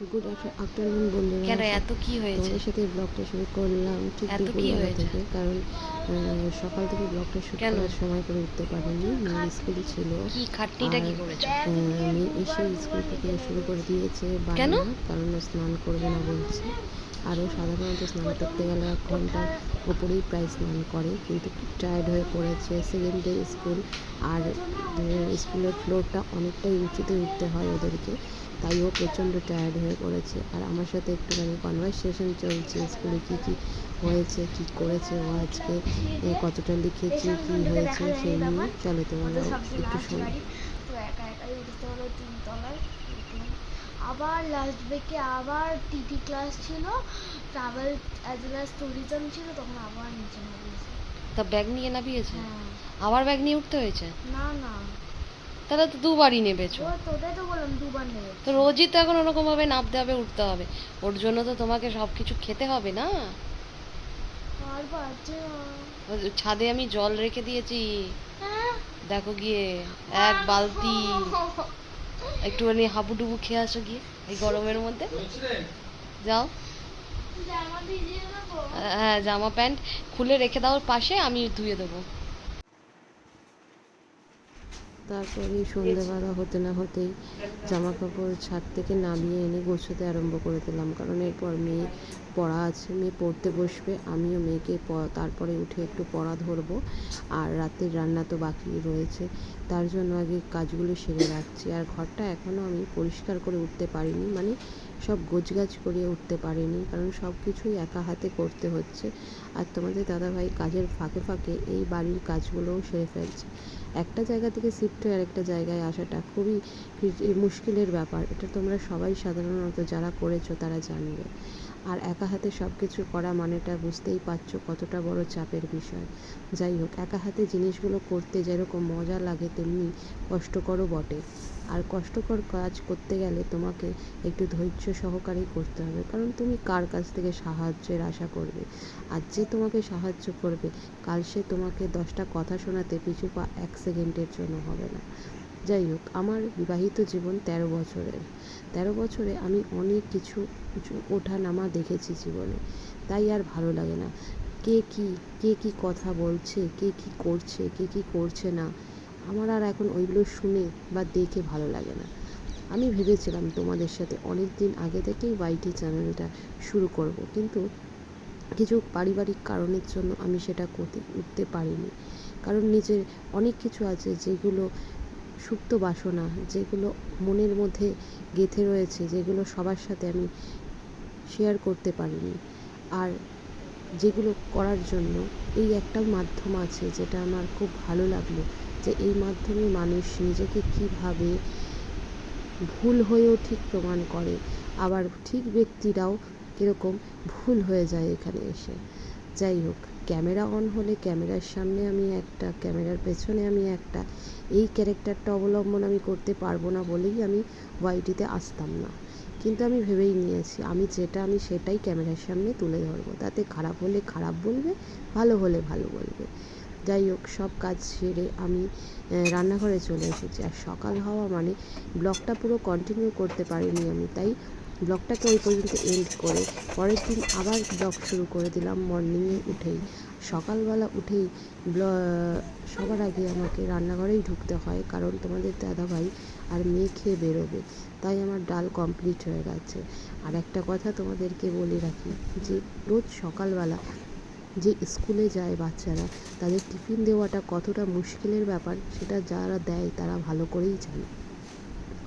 Good afternoon বন্ধুরা কেন? এত কি হয়েছে? তোমাদের সাথে ব্লগটা শুরু করলাম ঠিক এত কি দুপুরবেলা হয়েছে? থেকে কারণ সকাল থেকে ব্লগটা শুরু? করার সময় করে উঠতে পারিনি মেয়ের স্কুল ছিল। কি খাটনিটা কি করেছ? মেয়ে এসে স্কুল থেকে শুরু করে দিয়েছে কেন? কারণ স্নান করবে না বলছে। আরও সাধারণত স্নান করতে গেলে এক ঘণ্টার ওপরেই প্রায় স্নান করে কিন্তু খুব টায়ার্ড হয়ে পড়েছে। সেকেন্ড ডে স্কুল আর স্কুলের ফ্লোরটা অনেকটাই উঁচুতে উঠতে হয় ওদেরকে। তাই ও প্রচণ্ড টায়ার্ড হয়ে পড়েছে। আর আমার সাথে একটুখানি কনভারসেশন চলছে স্কুলে কী কী হয়েছে কী করেছে ও আজকে কতটা লিখেছে কী হয়েছে সেই নিয়ে। চলো তোমরা একটু শোনো। তো একা একাই উঠতে হলো তিনতলায় আবার লাস্ট উইকে আবার টিটি ক্লাস ছিল travel as well as tourism ছিল তখন আবার নিচে নামিয়েছে। তা ব্যাগ নিয়ে নামিয়েছে? হ্যাঁ। আবার ব্যাগ নিয়ে উঠতে হয়েছে? না না। তাহলে তো দুবারই নেবেছো তো দুবার নেবে। তো রোজই তো এখন ওরকম ভাবে নামতে হবে উঠতে হবে। ওর জন্য তো তোমাকে সব কিছু খেতে হবে না? ছাদে আমি জল রেখে দিয়েছি। হ্যাঁ? দেখো গিয়ে এক বালতি। একটুখানি হাবুডুবু খেয়ে আসো গিয়ে এই গরমের মধ্যে। যাও। জামা ভিজিয়ে দেবো? হ্যাঁ জামা প্যান্ট খুলে রেখে দাও পাশে আমি ধুয়ে দেবো। তারপরে সন্ধেবেলা হতে না হতেই জামা কাপড় ছাদ থেকে নামিয়ে এনে গোছাতে আরম্ভ করে দিলাম। কারণ এরপর মেয়ে পড়া আছে, মেয়ে পড়তে বসবে, আমিও মেয়েকে তারপরে উঠে একটু পড়া ধরবো। আর রাতের রান্না তো বাকি রয়েছে, তার জন্য আগে কাজগুলো সেরে রাখছি। আর ঘরটা এখনও আমি পরিষ্কার করে উঠতে পারিনি মানে সব গোছগাছ করিয়ে উঠতে পারিনি, কারণ সব কিছুই একা হাতে করতে হচ্ছে। আর তোমাদের দাদাভাই কাজের ফাঁকে ফাঁকে এই বাড়ির কাজগুলোও সেরে ফেলছে। একটা জায়গা থেকে শিফট হয়ে আরেকটা জায়গায় আসাটা খুবই মুশকিলের ব্যাপার। এটা তোমরা সবাই সাধারণত যারা করেছ তারা জানবে। আর একা হাতে সব কিছু করা মানেটা বুঝতেই পারছ কতটা বড় চাপের বিষয়। যাই হোক, একা হাতে জিনিসগুলো করতে যেরকম মজা লাগে, তেমনি কষ্টকরও বটে। আর কষ্টকর কাজ করতে গেলে তোমাকে একটু ধৈর্য সহকারেই করতে হবে। কারণ তুমি কার কাছ থেকে সাহায্যের আশা করবে? আর যে তোমাকে সাহায্য করবে, কাল সে তোমাকে দশটা কথা শোনাতে পিছু পা এক সেকেন্ডের জন্য হবে না। যাই হোক, আমার বিবাহিত জীবন তেরো বছরের। তেরো বছরে আমি অনেক কিছু কিছু ওঠা নামা দেখেছি জীবনে। তাই আর ভালো লাগে না। কে কি কে কি কথা বলছে, কে কি করছে, কে কি করছে না আমার আর এখন ওইগুলো শুনে বা দেখে ভালো লাগে না। আমি ভেবেছিলাম তোমাদের সাথে অনেক দিন আগে থেকেই ওয়াইটি চ্যানেলটা শুরু করব, কিন্তু কিছু পারিবারিক কারণের জন্য আমি সেটা করতে, উঠতে পারিনি। কারণ নিজের অনেক কিছু আছে যেগুলো সুপ্ত বাসনা, যেগুলো মনের মধ্যে গেঁথে রয়েছে, যেগুলো সবার সাথে আমি শেয়ার করতে পারিনি। আর যেগুলো করার জন্য এই একটা মাধ্যম আছে যেটা আমার খুব ভালো লাগল। যে এই মাধ্যমে মানুষ নিজেকে কীভাবে ভুল হয়েও ঠিক প্রমাণ করে, আবার ঠিক ব্যক্তিরাও কীরকম ভুল হয়ে যায় এখানে এসে। যাই হোক, ক্যামেরা অন হলে ক্যামেরার সামনে আমি একটা, ক্যামেরার পেছনে আমি একটা, এই ক্যারেক্টারটা অবলম্বন আমি করতে পারব না বলেই আমি ওয়াইটিতে আসতাম না। কিন্তু আমি ভেবেই নিয়েছি, আমি যেটা আমি সেটাই ক্যামেরার সামনে তুলে ধরবো। তাতে খারাপ হলে খারাপ বলবে, ভালো হলে ভালো বলবে। যাই হোক, সব কাজ সেরে আমি রান্নাঘরে চলে এসেছি। আর সকাল হওয়া মানে ব্লগটা পুরো কন্টিনিউ করতে পারিনি আমি, তাই ব্লগটাকে ওই পর্যন্ত এন্ড করে পরের দিন আবার ব্লগ শুরু করে দিলাম মর্নিংয়ে উঠেই। সকালবেলা উঠেই ব্ল, সবার আগে আমাকে রান্নাঘরেই ঢুকতে হয়, কারণ তোমাদের দাদাভাই আর মেয়ে খেয়ে বেরোবে, তাই আমার ডাল কমপ্লিট হয়ে গেছে। আর একটা কথা তোমাদেরকে বলে রাখি যে, রোজ সকালবেলা যে স্কুলে যায় বাচ্চারা, তাদের টিফিন দেওয়াটা কতটা মুশকিলের ব্যাপার সেটা যারা দেয় তারা ভালো করেই জানে।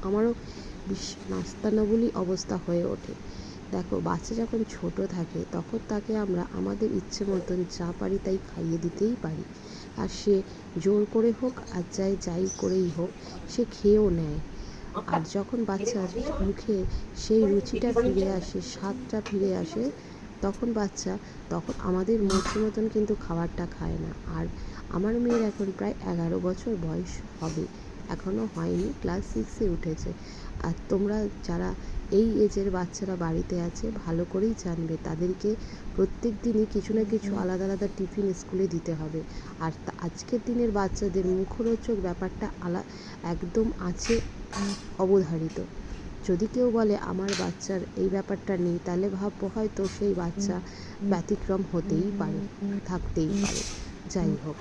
আমারও বিশ নাস্তানাবুলি অবস্থা হয়ে ওঠে। দেখো, বাচ্চা যখন ছোট থাকে তখন তাকে আমরা আমাদের ইচ্ছে মতন যা পারি তাই খাইয়ে দিতেই পারি। আর সে জোর করে হোক আর যাই যাই করেই হোক, সে খেয়েও নেয়। আর যখন বাচ্চার মুখে সেই রুচিটা ফিরে আসে, স্বাদটা ফিরে আসে তখন বাচ্চা, তখন আমাদের মর্জি মতন কিন্তু খাবারটা খায় না। আর আমার মেয়ের এখন প্রায় এগারো বছর বয়স হবে। এখনও হয়নি, ক্লাস সিক্সে উঠেছে। আর তোমরা যারা এই এজের বাচ্চারা বাড়িতে আছে, ভালো করেই জানবে। তাদেরকে প্রত্যেক দিনই কিছু না কিছু আলাদা আলাদা টিফিন স্কুলে দিতে হবে। আর আজকের দিনের বাচ্চাদের মুখরোচক ব্যাপারটা আলা, একদম আছে অবধারিত। যদি কেউ বলে, আমার বাচ্চার এই ব্যাপারটা নেই, তাহলে ভাববো হয়তো সেই বাচ্চা ব্যতিক্রম হতেই পারে, থাকতেই পারে। যাই হোক,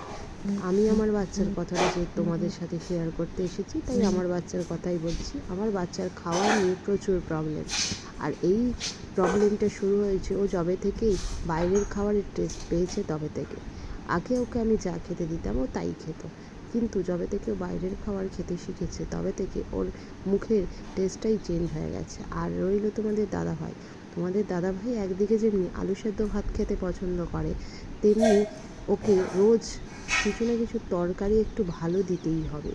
আমি আমার বাচ্চার কথাটা যে তোমাদের সাথে শেয়ার করতে এসেছি, তাই আমার বাচ্চার কথাই বলছি। আমার বাচ্চার খাওয়া নিয়ে প্রচুর প্রবলেম আর এই প্রবলেমটা শুরু হয়েছে ও যবে থেকেই বাইরের খাবারের টেস্ট পেয়েছে তবে থেকে। আগে ওকে আমি যা খেতে দিতাম, ও তাই খেত। কিন্তু যবে থেকে বাইরের খাবার খেতে শিখেছে, তবে থেকে ওর মুখের টেস্টটাই চেঞ্জ হয়ে গেছে। আর রইল তোমাদের দাদাভাই। তোমাদের দাদাভাই একদিকে যেমনি আলু সেদ্ধ ভাত খেতে পছন্দ করে, তেমনি ওকে রোজ কিছু না কিছু তরকারি একটু ভালো দিতেই হবে।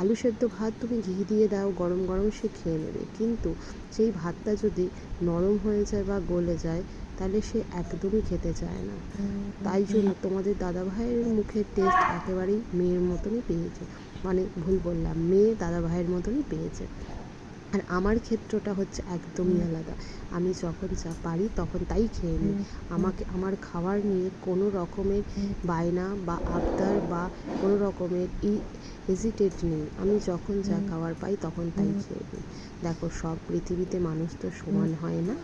আলু সেদ্ধ ভাত তুমি ঘি দিয়ে দাও, গরম গরম সে খেয়ে নেবে। কিন্তু সেই ভাতটা যদি নরম হয়ে যায় বা গলে যায়, তাহলে সে একদমই খেতে চায় না। তাই জন্য তোমাদের দাদা ভাইয়ের মুখের টেস্ট একেবারেই মেয়ের মতনই পেয়েছে। মানে ভুল বললাম, মেয়ে দাদা ভাইয়ের মতনই পেয়েছে। আর আমার ক্ষেত্রটা হচ্ছে একদমই আলাদা। আমি যখন যা পারি তখন তাই খেয়ে নিই। আমাকে আমার খাবার নিয়ে কোনো রকমের বায়না বা আবদার বা কোনো রকমের ই হেজিটেট নেই। আমি যখন যা খাবার পাই তখন তাই খেয়ে নিই। দেখো সব পৃথিবীতে মানুষ তো সমান হয় না।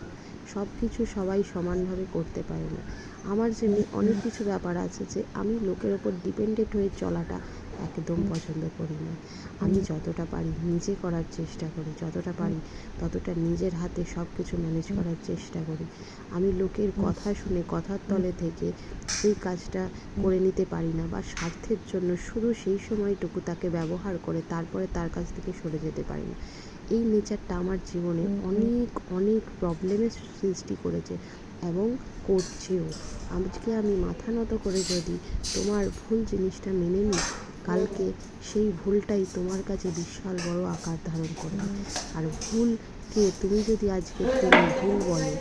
সব কিছু সবাই সমানভাবে করতে পারে না। আমার যেমনি অনেক কিছু ব্যাপার আছে যে আমি লোকের ওপর ডিপেন্ডেন্ট হয়ে চলাটা একদম পছন্দ করি না। আমি যতটা পারি নিজে করার চেষ্টা করি যতটা পারি ততটা নিজের হাতে সব কিছু ম্যানেজ করার চেষ্টা করি। আমি লোকের কথা শুনে কথার তলে থেকে সেই কাজটা করে নিতে পারি না বা স্বার্থের জন্য শুধু সেই সময়টুকু তাকে ব্যবহার করে তারপরে তার কাছ থেকে সরে যেতে পারি না। এই নেচারটা আমার জীবনে অনেক অনেক প্রবলেমের সৃষ্টি করেছে এবং করছেও। আজকে আমি মাথা নত করে যদি তোমার ভুল জিনিসটা মেনে নিই কালকে সেই ভুলটাই তোমার কাছে বিশাল বড় আকার ধারণ করবে আর ভুলকে তুমি যদি আজকে তুমি ভুল বলো,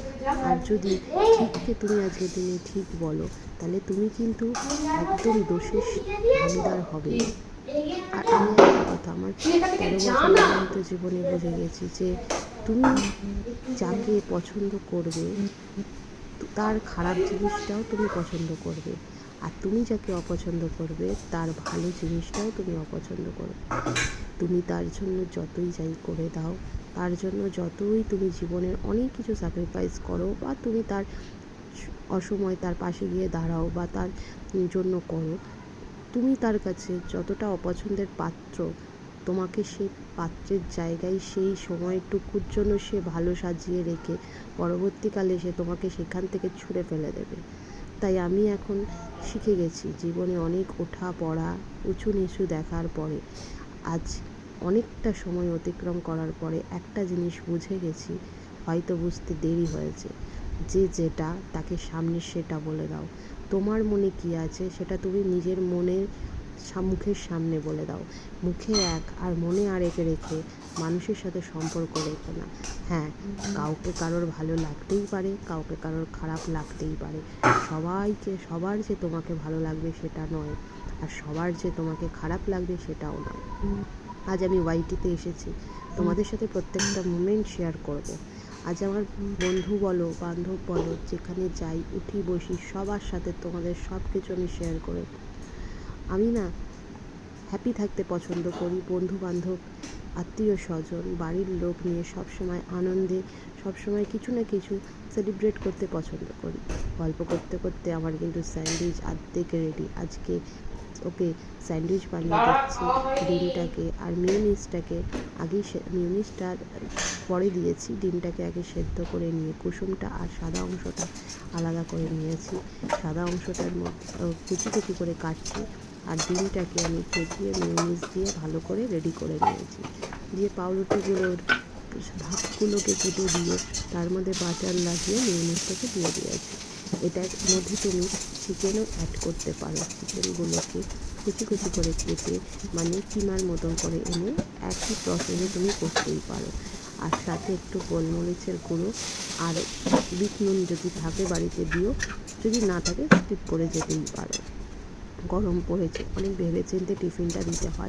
আর যদি ঠিককে তুমি আজকে তুমি ঠিক বলো, তাহলে তুমি কিন্তু একদম দোষের ভাগিদার হবে। আর আমি একটা কথা, আমার তেরো বছর জীবনে বুঝে গেছি যে তুমি যাকে পছন্দ করবে, তার খারাপ জিনিসটাও তুমি পছন্দ করবে। আর তুমি যাকে অপছন্দ করবে, তার ভালো জিনিসটাও তুমি অপছন্দ করবে। তুমি তার জন্য যতই যাই করে দাও, তার জন্য যতই তুমি জীবনের অনেক কিছু স্যাক্রিফাইস করো বা তুমি তার অসময় তার পাশে গিয়ে দাঁড়াও বা তার জন্য করো, তুমি তার কাছে যতটা অপছন্দের পাত্র, তোমাকে সেই পাত্রের জায়গায় সেই সময়টুকুর জন্য সে ভালো সাজিয়ে রেখে পরবর্তীকালে সে তোমাকে সেখান থেকে ছুঁড়ে ফেলে দেবে। তাই আমি এখন শিখে গেছি জীবনে অনেক ওঠা, পড়া, উঁচু নিচু দেখার পরে। আজ অনেকটা সময় অতিক্রম করার পরে একটা জিনিস বুঝে গেছি, হয়তো বুঝতে দেরি হয়েছে। যে যেটা, তাকে সামনে সেটা বলে দাও। তোমার মনে কি আছে? সেটা তুমি নিজের মনের মুখের সামনে বলে দাও। মুখে এক আর মনে আর আরেক রেখে মানুষের সাথে সম্পর্ক রেখো না। হ্যাঁ কাউকে কারোর ভালো লাগতেই পারে, কাউকে কারোর খারাপ লাগতেই পারে। সবাইকে, সবার যে তোমাকে ভালো লাগবে সেটা নয়, আর সবার যে তোমাকে খারাপ লাগবে সেটাও নয়। আজ আমি ওয়াইটিতে এসেছি। তোমাদের সাথে প্রত্যেকটা মুমেন্ট শেয়ার করব। আজ আমার বন্ধু বলো, বান্ধব বলো, যেখানে যাই, উঠি, বসি, সবার সাথে তোমাদের সব কিছু আমি শেয়ার করে আমি না হ্যাপি থাকতে পছন্দ করি বন্ধু বান্ধব আত্মীয় স্বজন বাড়ির লোক নিয়ে সবসময় আনন্দে, সবসময় কিছু না কিছু সেলিব্রেট করতে পছন্দ করি। গল্প করতে করতে আমার কিন্তু স্যান্ডউইচ আর্ধেক রেডি আজকে ওকে স্যান্ডউইচ বানিয়ে দিচ্ছি, ডিমটাকে আর মিউনিসটাকে আগেই মিউনিসটা পরে দিয়েছি, ডিমটাকে আগে সেদ্ধ করে নিয়ে, কুসুমটা আর সাদা অংশটা আলাদা করে নিয়েছি। সাদা অংশটার মধ্যে কুচি কুচি করে কাটছি। আর ডিমটাকে আমি ফেটিয়ে মিউনিস দিয়ে ভালো করে রেডি করে নিয়েছি। দিয়ে পাউরুটিগুলোর ভাতগুলোকে কেটে দিয়ে তার মধ্যে বাটার লাগিয়ে মিউনিসটাকে দিয়ে দিয়েছি। এটার মধ্যে তুমি চিকেনও অ্যাড করতে পারো। চিকেনগুলোকে কুচি কুচি করে কেটে মানে কিমার মতন করে এনে একই প্রসেসে তুমি করতেই পারো। আর সাথে একটু গোলমরিচের গুঁড়ো আর বিট নুন যদি থাকে বাড়িতে দিও, যদি না থাকে স্কিপ করে যেতেই পারো। গরম পড়েছে। অনেক ভেবেচিন্তে টিফিনটা দিতে হয়।